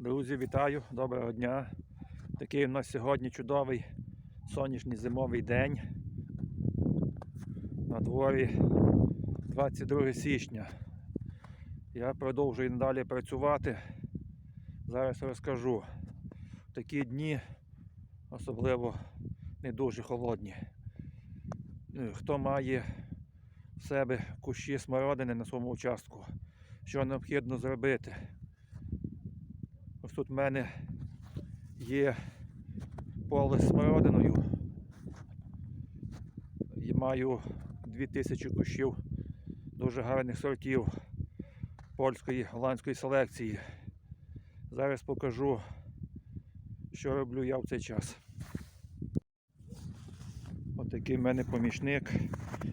Друзі, вітаю, доброго дня. Такий у нас сьогодні чудовий сонячний зимовий день. На дворі 22 січня. Я продовжую надалі працювати. Зараз розкажу. Такі дні, особливо не дуже холодні. Е, Хто має в себе кущі смородини на своєму участку, що необхідно зробити? Ось тут в мене є поле з смородиною. І маю 2000 кущів дуже гарних сортів польської голландської селекції. Зараз покажу, що роблю я в цей час. Ось такий в мене помічник,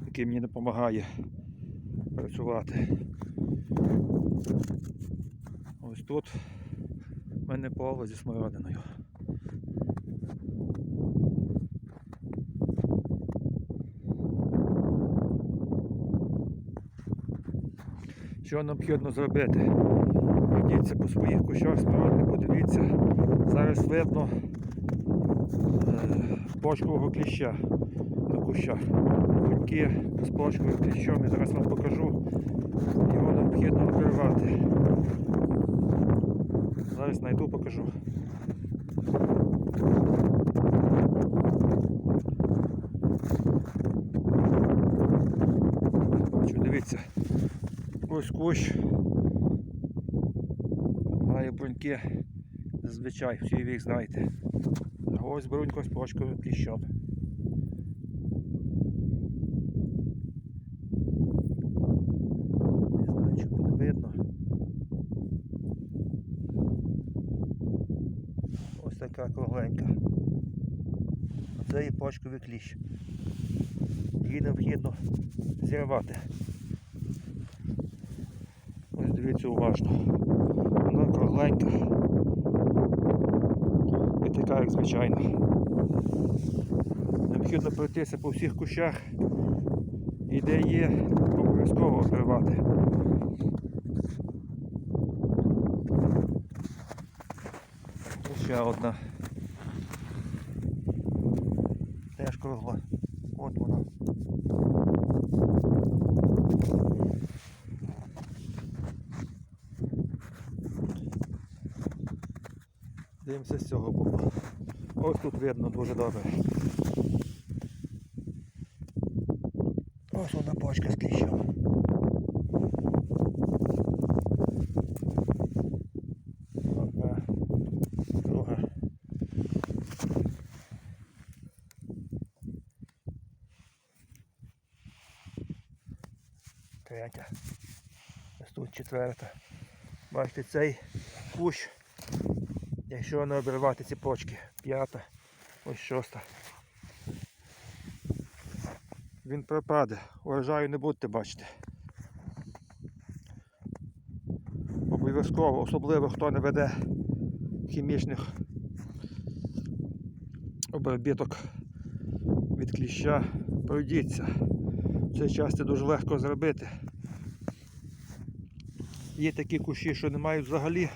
який мені допомагає працювати. Ось тут у мене поле зі смородиною. Що необхідно зробити? Пройдіться по своїх кущах смородини, подивіться. Зараз видно е, почкового кліща на кущах. Кульки з почковим кліщом. Я зараз вам покажу. Його необхідно обірвати. Зараз знайду, покажу. Бачу, дивіться. Ось кущ. Має бруньки. Зазвичай, всі ви їх знаєте. Ось брунько з почковим кліщом. Не знаю, чи буде видно. Така кругленька. Це є почковий кліщ. Її необхідно зірвати. Ось дивіться уважно. Вона кругленька. І така, як звичайно. Необхідно пройтися по всіх кущах і де є, обов'язково обривати. Ще одна. Теж кругла. От вона. Дивимося з цього боку. Ось тут видно дуже добре. Ось одна почка з кліщом. Одна, друга. Третя. Ось тут четверта. Бачите, цей кущ, якщо не обірвати ці почки, п'ята, ось шоста. Він пропаде, урожаю не будете бачити. Обов'язково, особливо хто не веде хімічних обробіток від кліща, пройдіться. В цей час це дуже легко зробити. Є такі кущі, що не мають взагалі,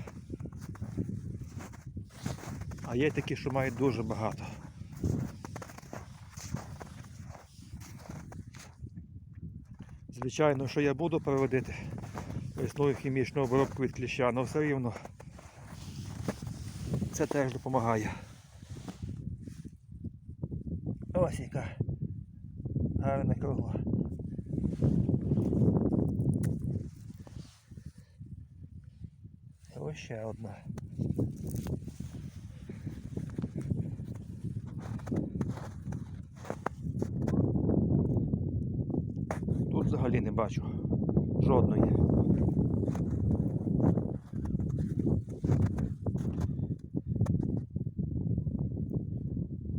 а є такі, що мають дуже багато. Звичайно, що я буду проводити весною хімічну обробку від кліща, але все рівно це теж допомагає. Ось яка гарна кругла. Ось ще одна. Тут взагалі не бачу жодної.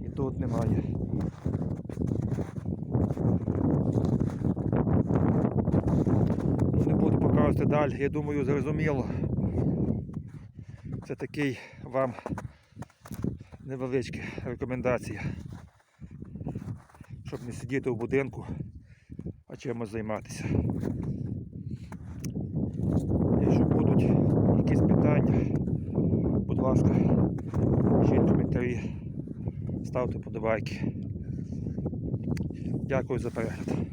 І тут немає. Ну, Не буду показувати далі, я думаю, зрозуміло. Це такий вам невеличка рекомендація. Щоб не сидіти в будинку, а чимось займатися. Якщо будуть якісь питання будь ласка, пишіть коментарі, ставте подобайки. Дякую за перегляд.